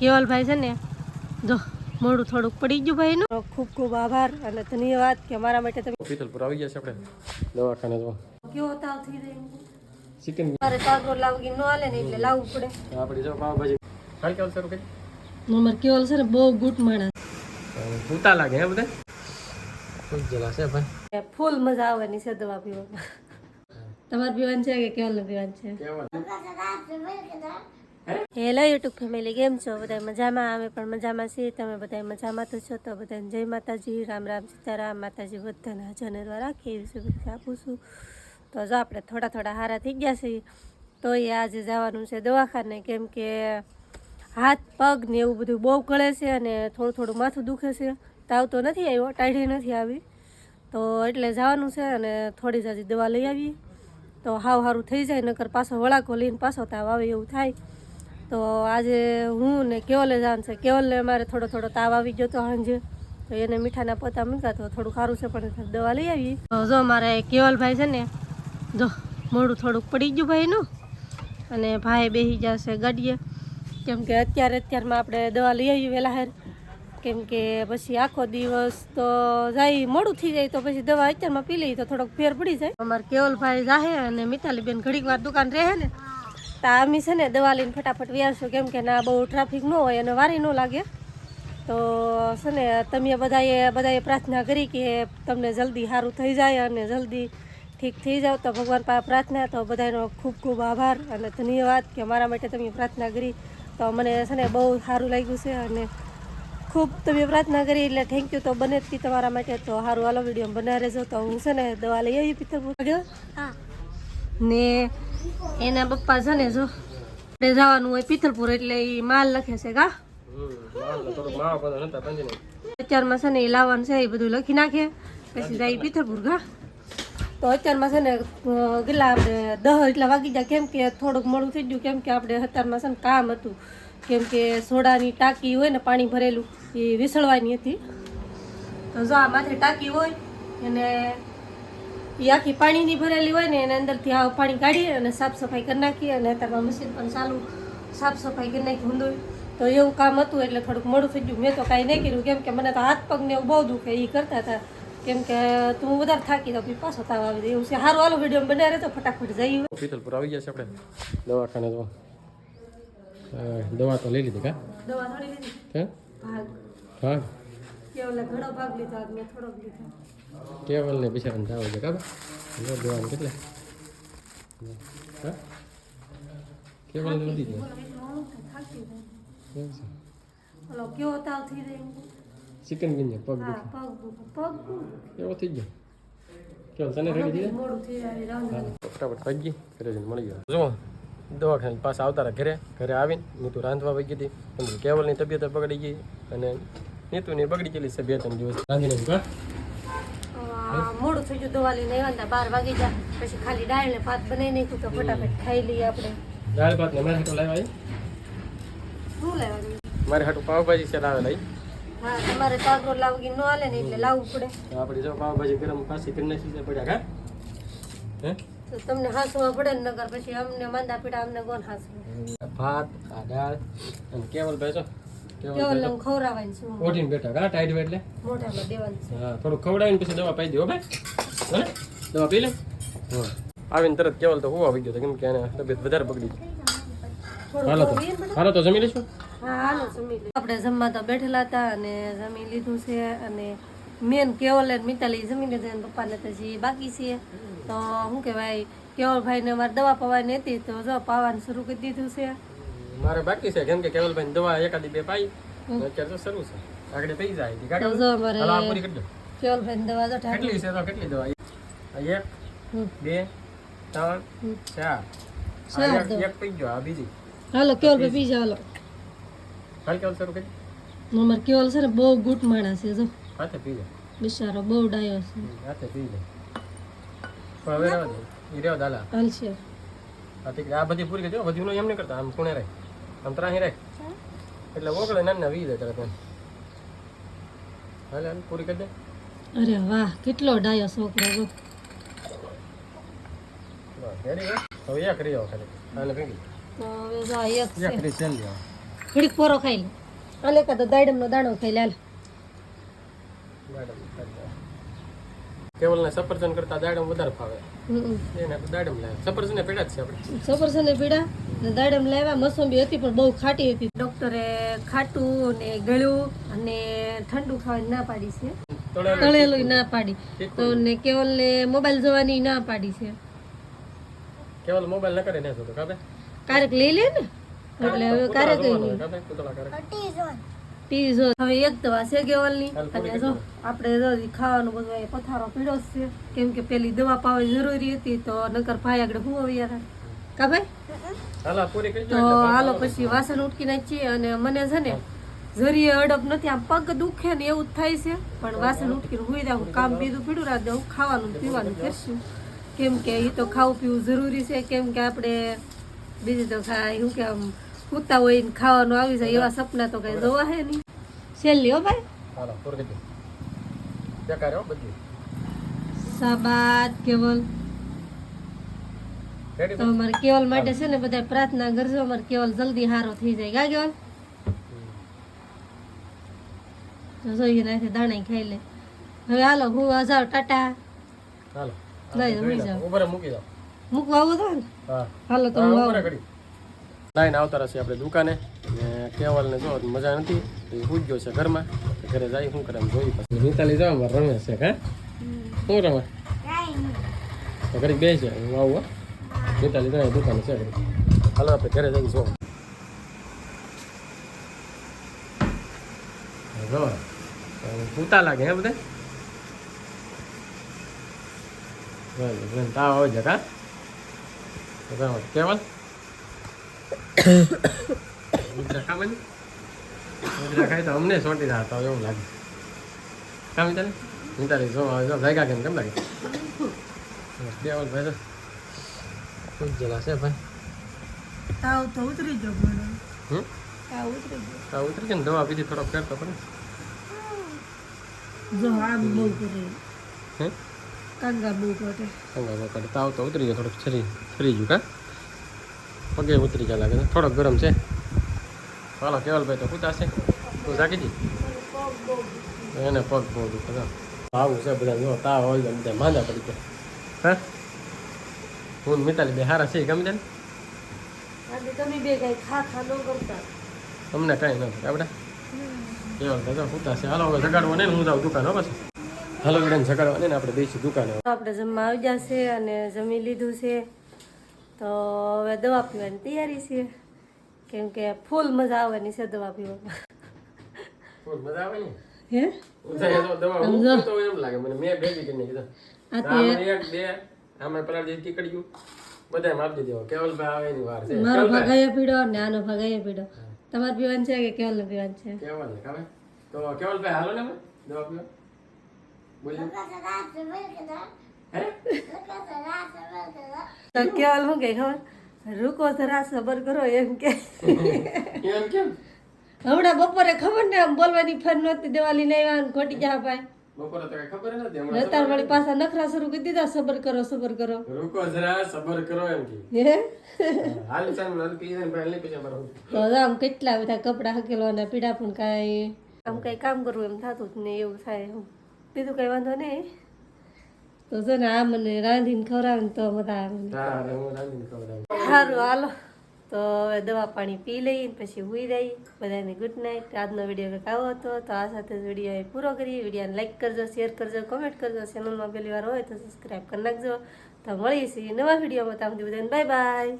કેવલભાઈ છે ને જો મોડું થોડુંક પડી ગયું ભાઈ નું ખૂબ ખૂબ આભાર અને ધન્યવાદ કે મારા માટે તમે પીતલપુર આવી ગયા છે આપણે. દવાખાને જો કેવો તાવ થઈ રહ્યો? ચિકન મારે કાગરો લાવગી ન હાલે ને એટલે લાવવું પડે. આપણે જો પાવભાજી. હાલ કેવલ સર કઈ અમાર કેવલ છે ને બહુ ગુટ માણસ. ભૂતા લાગે હે બધા? ખૂબ જલા છે ભાઈ. ફૂલ મજા આવે ની છે દવા પીવામાં. તમારે પીવાનું છે કે કેવલ પીવાનું છે? કેવા હેલો યુટ્યુબ ફેમિલી કેમ છો? બધા મજામાં? અમે પણ મજામાં છીએ. તમે બધા મજામાં તો છો તો બધાને જય માતાજી. રામ રામ સીતારામ. માતાજી બધાને હાજર રાખી એવી શુભેચ્છા આપું છું. તો જો આપણે થોડા થોડા હારા થઈ ગયા છીએ તો એ આજે જવાનું છે દવાખાને. કેમ કે હાથ, પગ ને એવું બધું બહુ ગળે છે અને થોડું થોડું માથું દુખે છે. તાવ તો નથી આવ્યો, ટાઢી નથી આવી. તો એટલે જવાનું છે અને થોડી જાજી દવા લઈ આવીએ. તો હાવ સારું થઈ જાય, નકર પાછો વળાકો લઈને પાછો તાવ આવે એવું થાય. તો આજે હું ને કેવલે જાન છે, કેવલને મારે થોડો થોડો તાવ આવી ગયો તો સાંજે. તો એને મીઠાના પોતા મૂક્યા તો થોડું સારું છે, પણ દવા લઈ આવી. જો મારે કેવલભાઈ છે ને, જો મોડું થોડુંક પડી ગયું ભાઈનું. અને ભાઈ બેસી જશે ગાડીએ. કેમ કે અત્યારે અત્યારમાં આપણે દવા લઈ આવી વહેલા હેર. કેમ કે પછી આખો દિવસ તો જાય મોડું થઈ જાય તો પછી દવા અત્યારમાં પી લઈએ તો થોડોક ફેર પડી જાય. અમારે કેવલભાઈ જાહે અને મિતાલીબેન ઘડીક વાર દુકાન રહે ને તો અમે છે ને દવા લઈને ફટાફટ વ્યારશું કેમ કે ના બહુ ટ્રાફિક ન હોય અને વારી ન લાગે. તો છે ને તમે બધાએ બધાએ પ્રાર્થના કરી કે તમને જલ્દી સારું થઈ જાય અને જલ્દી ઠીક થઈ જાવ. તો ભગવાન પાસે પ્રાર્થના તો બધાનો ખૂબ ખૂબ આભાર અને ધન્યવાદ કે મારા માટે તમે પ્રાર્થના કરી. તો મને છે ને બહુ સારું લાગ્યું છે અને ખૂબ તમે પ્રાર્થના કરી એટલે થેન્ક યુ તો બને જ તમારા માટે. તો સારું હાલો વીડિયો બનાવી રહેજો. તો હું છે ને દવા લઈ આવી પિત્તર હા. ને એના પપ્પા છે ને જો, આપણે જવાનું હોય પિથલપુર એટલે એ માલ લખે છે કા? અત્યારમાં છે ને એ લાવવાનું છે એ બધું લખી નાખે, પછી જાય પિથલપુર કા? તો અત્યારમાં છે ને કેટલા આપણે દહ એટલા વાગી જાય કેમ કે થોડુંક મોડું થઈ ગયું, કેમ કે આપણે અત્યારમાં છે ને કામ હતું, કેમ કે સોડાની ટાંકી હોય ને પાણી ભરેલું એ વિસળવાની હતી. તો જો આ માથે ટાંકી હોય અને એ આખી પાણીની ભરેલી હોય ને એના અંદરથી આ પાણી કાઢી અને સાફ સફાઈ કરી નાખી અને અત્યારમાં મશીન પણ ચાલુ સાફ સફાઈ કરી નાખી ઊંધું. તો એવું કામ હતું એટલે થોડુંક મોડું થઈ ગયું. મેં તો કાંઈ નહીં કર્યું. કેમ કે મને તો હાથ પગ ને એવું બહુ દુખે એ કરતા હતા. કેમ કે તું વધારે થાકી તો પછી તાવ આવી જાય. એવું છે. સારું હાલો વીડિયો બનાવે રહે તો ફટાફટ જઈએ. પીતલપુર આવી ગયા છે આપણે. દવાખાને તો. દવા તો લઈ લીધી કા? દવા થોડી લીધી. ભાગ. કેવલે ઘણો ભાગ લીધો મેં થોડોક લીધો. કેવલ ને બિચારાને જાવ છે કાબા એટલે દેવાનું કેટલે હા નથી ચિકન ગિન્ને પગ હા પગ એવો થઈ ગયો કેવલ તને રેડી થઈ જાય ફટાફટ ભાગી ઘરે જઈને મળી ગયો જો દવાખાને પાછા આવતા રહ્યા ઘરે ઘરે આવીને નીતુ રાંધવા વહી ગઈ હતી કેવલની તબિયત બગડી ગઈ અને નીતુની બગડી ગયેલી છે બે ત્રણ દિવસ રાંધીને મોડું થઈ ગયું દવા લઈને આવ્યા હતા બાર વાગી જા પછી ખાલી દાળ ને ભાત બનાવી નાખ્યું તો ફટાફટ ખાઈ લઈએ આપણે. દાળ ભાત ને મારે હાટું લાવ્યા શું લેવાનું મારે હાટું પાવભાજી છે લાવે લઈ. હા તમારે લાવગી ન હાલે ને એટલે લાવવું પડે. આપણે જો પાવભાજી ગરમ પાછી કરી નાખી છે પડ્યા કા હે? તો તમને હાંસવા પડે ને નગર પછી અમને માંદા પીડા અમને કોણ હાંસવું. ભાત દાળ અને કેવલ ભાઈ શું ઓઢીને બેઠા કા? ટાઈટ એટલે? મોઢામાં દેવાનું હા થોડું ખવડાવીને પછી દવા પાઈ દો ભલે દવા પી લે. હા. આવીને તરત કેવલ તો હું આવી ગયો કેમ કે એને તબિયત વધારે બગડી હાલો તો? હાલો તો જમી લઈશું. આપણે જમવા તો બેઠેલા હતા અને જમી લીધું છે અને મેન કેવલ અને મિતાલી જમી લીધું અને પપ્પાને તો જે બાકી છે. તો શું કહેવાય કેવલભાઈને મારે દવા પવાની હતી તો જો પાવાનું શરૂ કરી દીધું છે. મારે બાકી છે કેમ કે કેવલભાઈ દવા એકાદી બે પાઈ અત્યારે તો શરૂ છે. આગળ થઈ જાય ઈ તો કાકા જો અમારે હાલો પૂરી કરી દો. કેવલભાઈને દવા જો કેટલી છે તો કેટલી દવા? એક બે ત્રણ ચાર. ચાર એક- પી ગયો આ બીજી. હાલો કેવલભાઈ પી જાઓ હાલો. હાલ કેવલ શરૂ કરી મમર કેવલ છે ને બહુ ગુટ માણસ છે જો. હાથે પી જાય બિચારો બહુ ડાયો છે. હાથે પી પણ હવે રહેવા દે. ઈ રહેવા દાલા હાલ. છે. આ બધી પૂરી કરી દો બધી એમ નહીં કરતા આમ કોણે રાખ આમ ત્રાહી રાખ. એટલે ઓગળે નાના ના વીજે તરત હાલે હાલ પૂરી કરી દે. અરે વાહ કેટલો ડાયો છોકરો ગો હવે એક રહી આવો ખાલી. આને ભેગી. તો હવે જો આ એક છે. એક રહી સેલ લેવા ઘડીક પોરો ખાઈ લે. હાલે કાં તો દાડમનો દાણો ખાઈ લે હાલ. કેવલને સફરજન કરતા દાડમ વધારે ફાવે. એને દાડમ લાવે. સફરજન પેડા જ છે આપણે. સફરજન પીડા? ને દાડમ લાવ્યા મોસંબી હતી પણ બહુ ખાટી હતી. ડોક્ટરે ખાટું ને ગળ્યું અને ઠંડુ ખાવાની ના પાડી છે. તળેલું. ના પાડી. તો ને કેવલ ને મોબાઈલ જોવાની ના પાડી છે. કેવલ મોબાઈલ ન કરે ને તો કાબે ક્યારેક લઈ લે ને? એટલે હવે કારક ટીવી જો હવે એક દવા છે કેવલની. અને જો આપણે જો ખાવાનું બધું એ પથારો પીડો છે. કેમ કે પેલી દવા પાવી જરૂરી હતી તો નકર ભાઈ આગળ હું આવી હતા. કા ભાઈ? તો હાલો પછી વાસણ ઉટકી નાખીએ અને મને છે ને જરીએ અડપ નથી આમ પગ દુખે ને એવું થાય છે. પણ વાસણ ઉટકીને હુઈ જાઉં કામ બીજું પીડું રાત હું ખાવાનું પીવાનું કરશું. કેમ કે એ તો ખાવું પીવું જરૂરી છે કેમ કે આપણે બીજું તો ખાય શું કે આમ સૂતા હોય ને ખાવાનું આવી જાય એવા સપના તો કઈ જોવા હે નહીં. છેલ્લી હો ભાઈ. સાબાદ કેવલ. તો અમારે કેવલ માટે છે ને બધા પ્રાર્થના કરજો અમારે કેવલ જલ્દી હારો થઈ જાય. ગા કેવલ તો જોઈએ નાખે દાણા ખાઈ લે. હવે હાલો હું જાવ ટાટા. હાલો લઈ ઉપર મૂકી દો. મૂકવા આવું તો હા. હાલો તો હું આવું. લાઈન આવતા રહેશે આપણે દુકાને. ને કેવલને જો મજા નથી. એ ગયો છે ઘરમાં. ઘરે જાય શું કરે એમ જોઈ પછી. જાવ રમે છે હા શું રમે? તો ઘડી બે છે હું આવું હા. નીતાલી જાય દુકાને છે હાલો આપણે ઘરે જઈ જો જો પૂતા લાગે હે બધા તાવ આવે જાઓ, કેવલ ખાય તો અમને સોટી રહ્યા તો એવું લાગે કામ ચાલે નિતારી જો જો ભેગા કેમ કેમ લાગે દેવલ ભાઈ તો ઉજ્જલા છે ભાઈ? તાવ તો ઉતરી ગયો મને હમ? તાવ ઉતરી ગયો. તાવ ઉતરી ગયો ને? દવા બીજી થોડોક ફેર તો પડે જો આમ બહુ કરે. હે કાંગા બહુ કરે. સંગા વખત તાવ તો ઉતરી ગયો થોડોક ફરી ફરી ગયું કા? પગે ઉતરી ગયા લાગે છે. થોડોક ગરમ છે. હાલો કેવલભાઈ તો પૂતાશે તું જાગી જી. એને પગ બહુ દુખે છે. આવું છે બધા જો તાવ હોય તો બધા માંદા પડી ગયા. હા? હું મિતાલી બે હારા છે ગમે તમે બે કઈ ખા ખા ન કરતા કાંઈ આપણે? કેવલભાઈ તો પૂતાશે હાલો હવે જગાડવા નહીં હું જાઉં દુકાન હો પછી. હાલો વિડન જગાડવા નહીં આપણે બેસી દુકાને. આપણે જમવા આવી જશે અને જમી લીધું છે. તો હવે દવા પીવાની તૈયારી છે. કેમ કે ફૂલ મજા આવવાની છે દવા પીવામાં. ફૂલ મજા આવે ને? હે? તો એમ લાગે. મને મેં ભેગી કરીને કીધું. આ તે આમાં એક બે આમાં પેલા જે ટીકડ્યું બધા આપી દેવો કેવલભાઈ આવે એની વાર છે. મારો ભાગ અહીંયા પીડો ને આનો ભાગ અહીંયા પીડો તમારે પીવાનું છે કે કેવલ પીવાનું છે? કેવલ ને ખબર તો કેવલભાઈ હાલો ને અમે દવા પીવા બોલ્યો. તો કેવલ શું કે ખબર? રૂકો જરા સબર કરો એમ કે એમ કેમ? હમણાં બપોરે ખબર ને આમ બોલવાની ફર નહોતી દેવાની નહીં આવ્યા ખોટી જા પાય બપોરે તો કઈ ખબર નથી હમણાં રતાર વાળી પાછા નખરા શરૂ કરી દીધા સબર કરો સબર કરો. રૂકો જરા સબર કરો એમ કે. હે? હાલ ચાલ હાલ પી જાય ભાઈ લઈ તો આમ કેટલા બધા કપડા હકેલવાના પીડા પણ કાંઈ. આમ કઈ કામ કરવું એમ થતું જ નહીં એવું થાય બીજું કઈ વાંધો નહીં તો છે ને આ મને રાંધીને ખવડાવે ને તો મજા આવે સારું હાલો. તો હવે દવા પાણી પી લઈ પછી હુઈ રહી બધાને ગુડ નાઇટ આજનો વીડિયો કંઈક આવો હતો તો આ સાથે જ વીડિયો પૂરો કરીએ. વિડીયોને લાઈક કરજો શેર કરજો કોમેન્ટ કરજો. ચેનલમાં પહેલી વાર હોય તો સબસ્ક્રાઈબ કરી નાખજો. તો મળીએ છીએ નવા વિડીયોમાં ત્યાં સુધી બધાને બાય બાય